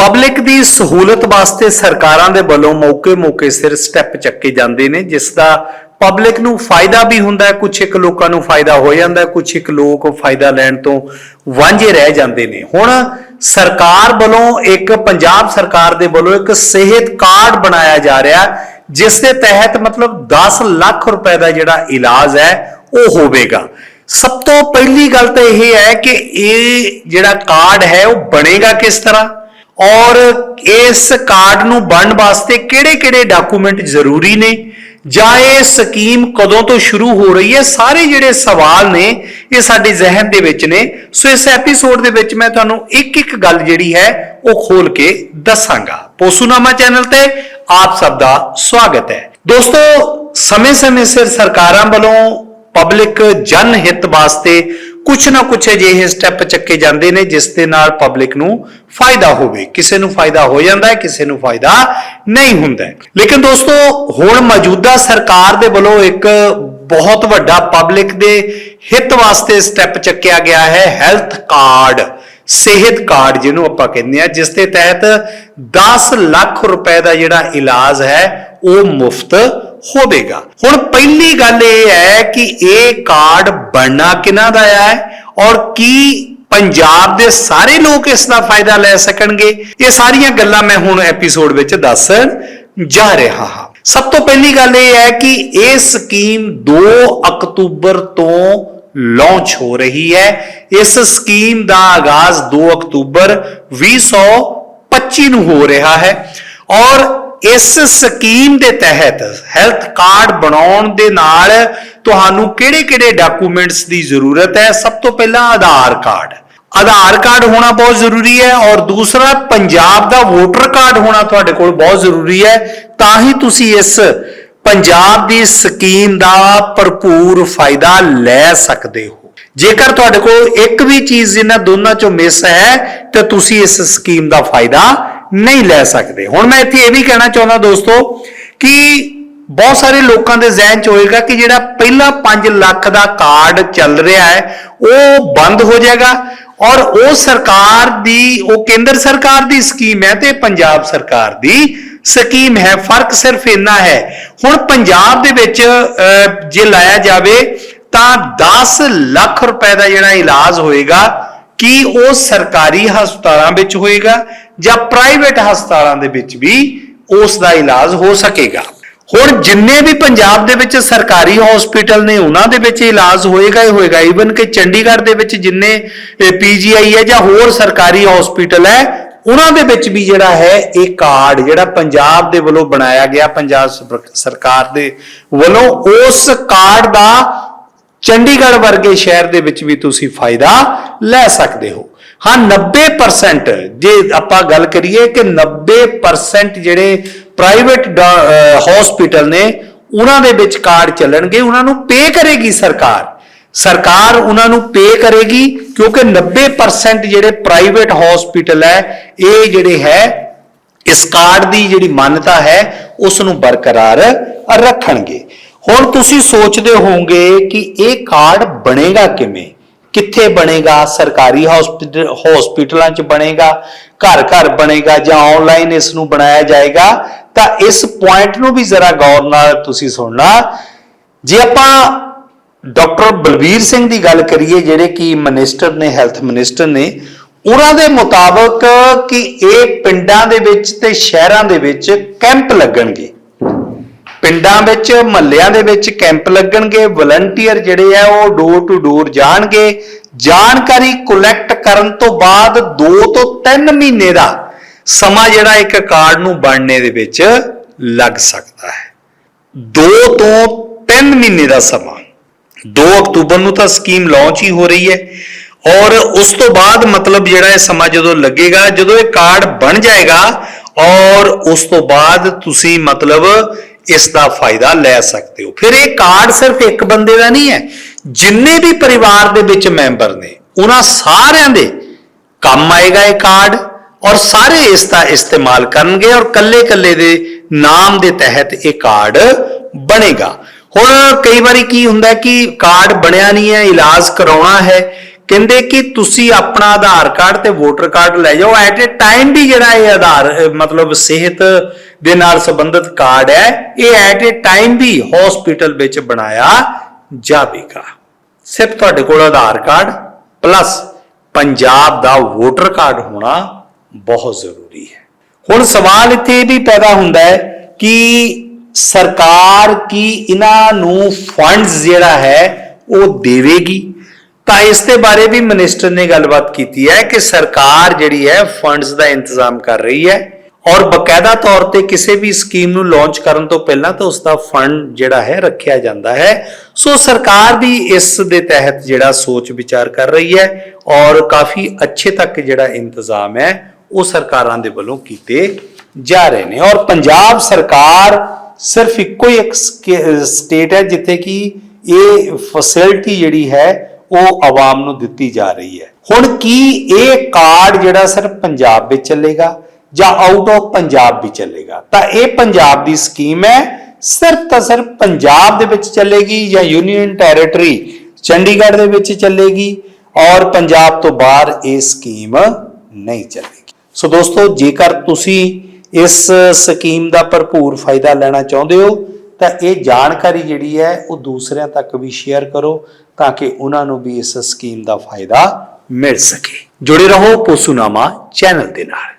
Public ਦੀ ਸਹੂਲਤ ਵਾਸਤੇ ਸਰਕਾਰਾਂ ਦੇ ਵੱਲੋਂ ਮੌਕੇ-ਮੌਕੇ ਸਿਰ ਸਟੈਪ ਚੱਕੇ ਜਾਂਦੇ ਨੇ, ਜਿਸ ਦਾ ਪਬਲਿਕ ਨੂੰ ਫਾਇਦਾ ਵੀ ਹੁੰਦਾ ਹੈ ਕੁਝ ਇੱਕ ਲੋਕਾਂ ਨੂੰ ਫਾਇਦਾ ਹੋ ਜਾਂਦਾ ਹੈ ਕੁਝ ਇੱਕ ਲੋਕ ਫਾਇਦਾ ਲੈਣ ਤੋਂ ਵਾਂਝੇ ਰਹਿ ਜਾਂਦੇ ਨੇ। ਹੁਣ ਸਰਕਾਰ ਵੱਲੋਂ ਇੱਕ, ਪੰਜਾਬ ਸਰਕਾਰ ਦੇ ਵੱਲੋਂ ਇੱਕ ਸਿਹਤ ਕਾਰਡ ਬਣਾਇਆ ਜਾ ਰਿਹਾ ਜਿਸ ਦੇ ਤਹਿਤ ਮਤਲਬ 10 ਲੱਖ ਰੁਪਏ ਦਾ ਜਿਹੜਾ ਇਲਾਜ ਹੈ, ਉਹ ਹੋਵੇਗਾ। ਸਭ ਤੋਂ ਪਹਿਲੀ ਗੱਲ ਤਾਂ ਇਹ ਹੈ ਕਿ ਇਹ ਜਿਹੜਾ ਕਾਰਡ ਹੈ, ਉਹ ਬਣੇਗਾ ਕਿਸ ਤਰ੍ਹਾਂ? ਔਰ ਇਸ ਕਾਰਡ ਨੂੰ ਬਣਨ ਵਾਸਤੇ ਕਿਹੜੇ-ਕਿਹੜੇ ਡਾਕੂਮੈਂਟ ਜ਼ਰੂਰੀ ਨੇ? ਜਾਂ ਇਹ ਸਕੀਮ ਕਦੋਂ ਤੋਂ ਸ਼ੁਰੂ ਹੋ ਰਹੀ ਹੈ? ਸਾਰੇ ਜਿਹੜੇ ਸਵਾਲ ਨੇ, ਇਹ ਸਾਡੇ ਜ਼ਿਹਨ ਦੇ ਵਿੱਚ ਨੇ। ਸੋ ਇਸ ਐਪੀਸੋਡ ਦੇ ਵਿੱਚ ਮੈਂ ਤੁਹਾਨੂੰ ਇੱਕ-ਇੱਕ ਗੱਲ ਜਿਹੜੀ ਹੈ, ਉਹ ਖੋਲ ਕੇ ਦੱਸਾਂਗਾ। ਪੋਸੂਨਾਮਾ ਚੈਨਲ ਤੇ ਆਪ ਸਭ ਦਾ ਸਵਾਗਤ ਹੈ। ਦੋਸਤੋ, ਸਮੇਂ-ਸਮੇਂ ਸਿਰ ਸਰਕਾਰਾਂ ਵੱਲੋਂ ਪਬਲਿਕ ਜਨ ਹਿੱਤ ਵਾਸਤੇ ਕੁਝ ਨਾ ਕੁਝ ਅਜਿਹੇ ਸਟੈਪ ਚੱਕੇ ਜਾਂਦੇ ਨੇ ਜਿਸ ਦੇ ਨਾਲ ਪਬਲਿਕ ਨੂੰ ਫਾਇਦਾ ਹੋਵੇ। ਕਿਸੇ ਨੂੰ ਫਾਇਦਾ ਹੋ ਜਾਂਦਾ ਹੈ, ਕਿਸੇ ਨੂੰ ਫਾਇਦਾ ਨਹੀਂ ਹੁੰਦਾ ਲੇਕਿਨ ਦੋਸਤੋ, ਹੁਣ ਮੌਜੂਦਾ ਸਰਕਾਰ ਦੇ ਵੱਲੋਂ ਇੱਕ ਬਹੁਤ ਵੱਡਾ ਪਬਲਿਕ ਦੇ ਹਿੱਤ ਵਾਸਤੇ ਸਟੈਪ ਚੱਕਿਆ ਗਿਆ ਹੈ ਹੈਲਥ ਕਾਰਡ ਸਿਹਤ ਕਾਰਡ ਜਿਹਨੂੰ ਆਪਾਂ ਕਹਿੰਦੇ ਆ ਜਿਸ ਦੇ ਤਹਿਤ 10 ਲੱਖ ਰੁਪਏ ਦਾ ਜਿਹੜਾ ਇਲਾਜ ਹੈ, ਉਹ ਮੁਫਤ ਹੋਵੇਗਾ। ਹੁਣ ਪਹਿਲੀ ਗੱਲ ਇਹ ਹੈ ਕਿ ਇਹ ਕਾਰਡ ਬਣਨਾ ਕਿਹਨਾਂ ਦਾ ਹੈ ਔਰ ਕੀ ਪੰਜਾਬ ਦੇ ਸਾਰੇ ਲੋਕ ਇਸ ਦਾ ਫਾਇਦਾ ਲੈ ਸਕਣਗੇ। ਇਹ ਸਾਰੀਆਂ ਗੱਲਾਂ ਮੈਂ ਹੁਣ ਐਪੀਸੋਡ ਵਿੱਚ ਦੱਸਣ ਜਾ ਰਿਹਾ ਹਾਂ। ਸਭ ਤੋਂ ਪਹਿਲੀ ਗੱਲ ਇਹ ਹੈ ਕਿ ਇਹ ਸਕੀਮ 2 ਅਕਤੂਬਰ ਤੋਂ ਲਾਂਚ ਹੋ ਰਹੀ ਹੈ। ਇਸ ਸਕੀਮ ਦਾ ਆਗਾਜ਼ 2 ਅਕਤੂਬਰ 2025 ਨੂੰ ਹੋ ਰਿਹਾ ਹੈ। ਔਰ ਇਸ ਸਕੀਮ ਦੇ ਤਹਿਤ ਹੈਲਥ ਕਾਰਡ ਬਣਾਉਣ ਦੇ ਨਾਲ ਤੁਹਾਨੂੰ ਕਿਹੜੇ-ਕਿਹੜੇ ਡਾਕੂਮੈਂਟਸ ਦੀ ਜ਼ਰੂਰਤ ਹੈ? ਸਭ ਤੋਂ ਪਹਿਲਾਂ ਆਧਾਰ ਕਾਰਡ। ਆਧਾਰ ਕਾਰਡ ਹੋਣਾ ਬਹੁਤ ਜ਼ਰੂਰੀ ਹੈ ਔਰ ਦੂਸਰਾ, ਪੰਜਾਬ ਦਾ ਵੋਟਰ ਕਾਰਡ ਹੋਣਾ ਤੁਹਾਡੇ ਕੋਲ ਬਹੁਤ ਜ਼ਰੂਰੀ ਹੈ। ਤਾਂ ਹੀ ਤੁਸੀਂ ਇਸ ਪੰਜਾਬ ਦੀ ਸਕੀਮ ਦਾ ਭਰਪੂਰ ਫਾਇਦਾ ਲੈ ਸਕਦੇ ਹੋ। ਜੇਕਰ ਤੁਹਾਡੇ ਕੋਲ ਇੱਕ ਵੀ ਚੀਜ਼ ਇਹਨਾਂ ਦੋਨਾਂ ਚੋਂ ਮਿਸ ਹੈ, ਤਾਂ ਤੁਸੀਂ ਇਸ ਸਕੀਮ ਦਾ ਫਾਇਦਾ ਨਹੀਂ ਲੈ ਸਕਦੇ। ਹੁਣ ਮੈਂ ਇੱਥੇ ਇਹ ਵੀ ਕਹਿਣਾ ਚਾਹੁੰਦਾ ਦੋਸਤੋ ਕਿ ਬਹੁਤ ਸਾਰੇ ਲੋਕਾਂ ਦੇ ਜ਼ਿਹਨ 'ਚ ਹੋਏਗਾ ਕਿ ਜਿਹੜਾ ਪਹਿਲਾ 5 ਲੱਖ ਦਾ ਕਾਰਡ ਚੱਲ ਰਿਹਾ ਹੈ ਉਹ ਬੰਦ ਹੋ ਜਾਏਗਾ ਔਰ ਉਹ ਸਰਕਾਰ ਦੀ ਉਹ ਕੇਂਦਰ ਸਰਕਾਰ ਦੀ ਸਕੀਮ ਹੈ ਤੇ ਪੰਜਾਬ ਸਰਕਾਰ ਦੀ ਸਕੀਮ ਹੈ। ਫ਼ਰਕ ਸਿਰਫ ਇੰਨਾ ਹੈ ਹੁਣ ਪੰਜਾਬ ਦੇ ਵਿੱਚ ਅਹ, ਜੇ ਲਾਇਆ ਜਾਵੇ ਤਾਂ 10 ਲੱਖ ਰੁਪਏ ਦਾ ਜਿਹੜਾ ਇਲਾਜ ਹੋਏਗਾ ਕਿ ਉਹ ਸਰਕਾਰੀ ਹਸਪਤਾਲਾਂ ਵਿੱਚ ਹੋਏਗਾ ਜਾਂ ਪ੍ਰਾਈਵੇਟ ਹਸਪਤਾਲਾਂ ਦੇ ਵਿੱਚ ਵੀ ਉਸ ਦਾ ਇਲਾਜ ਹੋ ਸਕੇਗਾ। ਹੁਣ ਜਿੰਨੇ ਵੀ ਪੰਜਾਬ ਦੇ ਵਿੱਚ ਸਰਕਾਰੀ ਹਸਪੀਟਲ ਨੇ, ਉਹਨਾਂ ਦੇ ਵਿੱਚ ਇਲਾਜ ਹੋਏਗਾ ਹੀ ਹੋਏਗਾ। ਈਵਨ ਕਿ ਚੰਡੀਗੜ੍ਹ ਦੇ ਵਿੱਚ ਜਿੰਨੇ ਪੀਜੀਆਈ ਹੈ ਜਾਂ ਹੋਰ ਸਰਕਾਰੀ ਹਸਪੀਟਲ ਹੈ, ਉਹਨਾਂ ਦੇ ਵਿੱਚ ਵੀ ਜਿਹੜਾ ਹੈ, ਇਹ ਕਾਰਡ ਜਿਹੜਾ ਪੰਜਾਬ ਦੇ ਵੱਲੋਂ ਬਣਾਇਆ ਗਿਆ, ਪੰਜਾਬ ਸਰਕਾਰ ਦੇ ਵੱਲੋਂ, ਉਸ ਕਾਰਡ ਦਾ ਚੰਡੀਗੜ੍ਹ ਵਰਗੇ ਸ਼ਹਿਰ ਦੇ ਵਿੱਚ ਵੀ ਤੁਸੀਂ ਫਾਇਦਾ ਲੈ ਸਕਦੇ ਹੋ। ਹਾਂ 90% ਜੇ ਆਪਾਂ ਗੱਲ ਕਰੀਏ ਕਿ 90% ਜਿਹੜੇ ਪ੍ਰਾਈਵੇਟ ਹਸਪੀਟਲ ਨੇ, ਉਹਨਾਂ ਦੇ ਵਿੱਚ ਕਾਰਡ ਚੱਲਣਗੇ, ਉਹਨਾਂ ਨੂੰ ਪੇ ਕਰੇਗੀ ਸਰਕਾਰ। ਸਰਕਾਰ ਉਹਨਾਂ ਨੂੰ ਪੇ ਕਰੇਗੀ, ਕਿਉਂਕਿ 90% ਜਿਹੜੇ ਪ੍ਰਾਈਵੇਟ ਹਸਪੀਟਲ ਹੈ, ਇਹ ਜਿਹੜੇ ਹੈ, ਇਸ ਕਾਰਡ ਦੀ ਜਿਹੜੀ ਮਾਨਤਾ ਹੈ, ਉਸ ਨੂੰ ਬਰਕਰਾਰ ਰੱਖਣਗੇ। ਹੁਣ ਤੁਸੀਂ ਸੋਚਦੇ ਹੋਵੋਗੇ ਕਿ ਇਹ ਕਾਰਡ ਬਣੇਗਾ ਕਿਵੇਂ? ਕਿੱਥੇ ਬਣੇਗਾ? ਸਰਕਾਰੀ ਹਸਪੀਟਲ ਹਸਪੀਟਲਾਂ 'ਚ ਬਣੇਗਾ, ਘਰ ਘਰ ਬਣੇਗਾ ਜਾਂ ਆਨਲਾਈਨ ਇਸ ਨੂੰ ਬਣਾਇਆ ਜਾਏਗਾ? ਤਾਂ ਇਸ ਪੁਆਇੰਟ ਨੂੰ ਵੀ ਜ਼ਰਾ ਗੌਰ ਨਾਲ ਤੁਸੀਂ ਸੁਣਨਾ। ਜੇ ਆਪਾਂ ਡਾਕਟਰ ਬਲਬੀਰ ਸਿੰਘ ਦੀ ਗੱਲ ਕਰੀਏ, ਜਿਹੜੇ ਕਿ ਮਿਨਿਸਟਰ ਨੇ ਹੈਲਥ ਮਿਨਿਸਟਰ ਨੇ, ਉਹਨਾਂ ਦੇ ਮੁਤਾਬਕ ਕਿ ਇਹ ਪਿੰਡਾਂ ਦੇ ਵਿੱਚ ਤੇ ਸ਼ਹਿਰਾਂ ਦੇ ਵਿੱਚ ਕੈਂਪ ਲੱਗਣਗੇ। ਪਿੰਡਾਂ ਵਿੱਚ, ਮਹੱਲਿਆਂ ਦੇ ਵਿੱਚ ਕੈਂਪ ਲੱਗਣਗੇ ਵਲੰਟੀਅਰ ਜਿਹੜੇ ਆ ਉਹ ਡੋਰ ਟੂ ਡੋਰ ਜਾਣਗੇ। ਜਾਣਕਾਰੀ ਕਲੈਕਟ ਕਰਨ ਤੋਂ ਬਾਅਦ 2 ਤੋਂ 3 ਮਹੀਨੇ ਦਾ ਸਮਾਂ ਜਿਹੜਾ ਇੱਕ ਕਾਰਡ ਨੂੰ ਬਣਨੇ ਦੇ ਵਿੱਚ ਲੱਗ ਸਕਦਾ ਹੈ। 2 ਤੋਂ 3 ਮਹੀਨੇ ਦਾ ਸਮਾਂ। 2 ਅਕਤੂਬਰ ਨੂੰ ਤਾਂ ਸਕੀਮ ਲਾਂਚ ਹੀ ਹੋ ਰਹੀ ਹੈ। ਔਰ ਉਸ ਤੋਂ ਬਾਅਦ ਮਤਲਬ ਜਿਹੜਾ ਇਹ ਸਮਾਂ ਜਦੋਂ ਲੱਗੇਗਾ, ਜਦੋਂ ਇਹ ਕਾਰਡ ਬਣ ਜਾਏਗਾ, ਔਰ ਉਸ ਤੋਂ ਬਾਅਦ ਤੁਸੀਂ ਮਤਲਬ ਇਸ ਦਾ ਫਾਇਦਾ ਲੈ ਸਕਦੇ ਹੋ? ਫਿਰ ਇਹ ਕਾਰਡ ਸਿਰਫ ਇੱਕ ਬੰਦੇ ਦਾ ਨਹੀਂ ਹੈ। ਜਿੰਨੇ ਵੀ ਪਰਿਵਾਰ ਦੇ ਵਿੱਚ ਮੈਂਬਰ ਨੇ, ਉਹਨਾਂ ਸਾਰਿਆਂ ਦੇ ਕੰਮ ਆਏਗਾ ਇਹ ਕਾਰਡ ਔਰ ਸਾਰੇ ਇਸ ਦਾ ਇਸਤੇਮਾਲ ਕਰਨਗੇ ਔਰ ਕੱਲੇ-ਕੱਲੇ ਦੇ ਨਾਮ ਦੇ ਤਹਿਤ ਇਹ ਕਾਰਡ ਬਣੇਗਾ। ਹੁਣ ਕਈ ਵਾਰੀ ਕੀ ਹੁੰਦਾ ਕਿ ਕਾਰਡ ਬਣਿਆ ਨਹੀਂ ਹੈ, ਇਲਾਜ ਕਰਾਉਣਾ ਹੈ, ਕਹਿੰਦੇ ਕਿ ਤੁਸੀਂ ਆਪਣਾ ਆਧਾਰ ਕਾਰਡ ਤੇ ਵੋਟਰ ਕਾਰਡ ਲੈ ਜਾਓ। ਐਟ ਅ ਟਾਈਮ ਵੀ ਜਿਹੜਾ ਇਹ ਆਧਾਰ, ਮਤਲਬ ਸਿਹਤ ਦੇ ਨਾਲ ਸੰਬੰਧਿਤ ਕਾਰਡ ਹੈ। ਇਹ ਐਟ ਏ ਟਾਈਮ ਵੀ ਹਸਪੀਟਲ ਵਿੱਚ ਬਣਾਇਆ ਜਾਵੇਗਾ। ਸਿਰਫ ਤੁਹਾਡੇ ਕੋਲ ਆਧਾਰ ਕਾਰਡ ਪਲੱਸ ਪੰਜਾਬ ਦਾ ਵੋਟਰ ਕਾਰਡ ਹੋਣਾ ਬਹੁਤ ਜ਼ਰੂਰੀ ਹੈ। ਹੁਣ ਸਵਾਲ ਇੱਥੇ ਇਹ ਵੀ ਪੈਦਾ ਹੁੰਦਾ ਹੈ ਕਿ ਸਰਕਾਰ ਕੀ ਇਹਨਾਂ ਨੂੰ ਫੰਡਸ ਜਿਹੜਾ ਹੈ ਉਹ ਦੇਵੇਗੀ? ਤਾਂ ਇਸ ਦੇ ਬਾਰੇ ਵੀ ਮਿਨਿਸਟਰ ਨੇ ਗੱਲਬਾਤ ਕੀਤੀ ਹੈ ਕਿ ਸਰਕਾਰ ਜਿਹੜੀ ਹੈ ਫੰਡਸ ਦਾ ਇੰਤਜ਼ਾਮ ਕਰ ਰਹੀ ਹੈ। ਔਰ ਬਕਾਇਦਾ ਤੌਰ ਤੇ ਕਿਸੇ ਵੀ ਸਕੀਮ ਨੂੰ ਲਾਂਚ ਕਰਨ ਤੋਂ ਪਹਿਲਾਂ ਤਾਂ ਉਸ ਦਾ ਫੰਡ ਜਿਹੜਾ ਹੈ ਰੱਖਿਆ ਜਾਂਦਾ ਹੈ। ਸੋ ਸਰਕਾਰ ਵੀ ਇਸ ਦੇ ਤਹਿਤ ਜਿਹੜਾ ਸੋਚ ਵਿਚਾਰ ਕਰ ਰਹੀ ਹੈ ਔਰ ਕਾਫੀ ਅੱਛੇ ਤੱਕ ਜਿਹੜਾ ਇੰਤਜ਼ਾਮ ਹੈ ਉਹ ਸਰਕਾਰਾਂ ਦੇ ਵੱਲੋਂ ਕੀਤੇ ਜਾ ਰਹੇ ਨੇ। ਔਰ ਪੰਜਾਬ ਸਰਕਾਰ ਸਿਰਫ ਇੱਕੋ ਹੀ ਇੱਕ ਸਟੇਟ ਹੈ ਜਿੱਥੇ ਕਿ ਇਹ ਫੈਸਿਲਿਟੀ ਜਿਹੜੀ ਹੈ ਉਹ ਆਵਾਮ ਨੂੰ ਦਿੱਤੀ ਜਾ ਰਹੀ ਹੈ। ਹੁਣ ਕੀ ਇਹ ਕਾਰਡ ਜਿਹੜਾ ਸਿਰਫ ਪੰਜਾਬ ਵਿੱਚ ਚੱਲੇਗਾ? ਜਾਂ ਆਊਟ ਆਫ ਪੰਜਾਬ ਵੀ ਚੱਲੇਗਾ। ਤਾਂ ਇਹ ਪੰਜਾਬ ਦੀ ਸਕੀਮ ਹੈ, ਸਿਰਫ ਤਾਂ ਸਿਰਫ ਪੰਜਾਬ ਦੇ ਵਿੱਚ ਚੱਲੇਗੀ ਜਾਂ ਯੂਨੀਅਨ ਟੈਰੀਟਰੀ ਚੰਡੀਗੜ੍ਹ ਦੇ ਵਿੱਚ ਚੱਲੇਗੀ ਔਰ ਪੰਜਾਬ ਤੋਂ ਬਾਹਰ ਇਹ ਸਕੀਮ ਨਹੀਂ ਚੱਲੇਗੀ। ਸੋ ਦੋਸਤੋ, ਜੇਕਰ ਤੁਸੀਂ ਇਸ ਸਕੀਮ ਦਾ ਭਰਪੂਰ ਫਾਇਦਾ ਲੈਣਾ ਚਾਹੁੰਦੇ ਹੋ, ਤਾਂ ਇਹ ਜਾਣਕਾਰੀ ਜਿਹੜੀ ਹੈ ਉਹ ਦੂਸਰਿਆਂ ਤੱਕ ਵੀ ਸ਼ੇਅਰ ਕਰੋ ਤਾਂ ਕਿ ਉਹਨਾਂ ਨੂੰ ਵੀ ਇਸ ਸਕੀਮ ਦਾ ਫਾਇਦਾ ਮਿਲ ਸਕੇ। ਜੁੜੇ ਰਹੋ ਪੋਸੂਨਾਮਾ ਚੈਨਲ ਦੇ ਨਾਲ।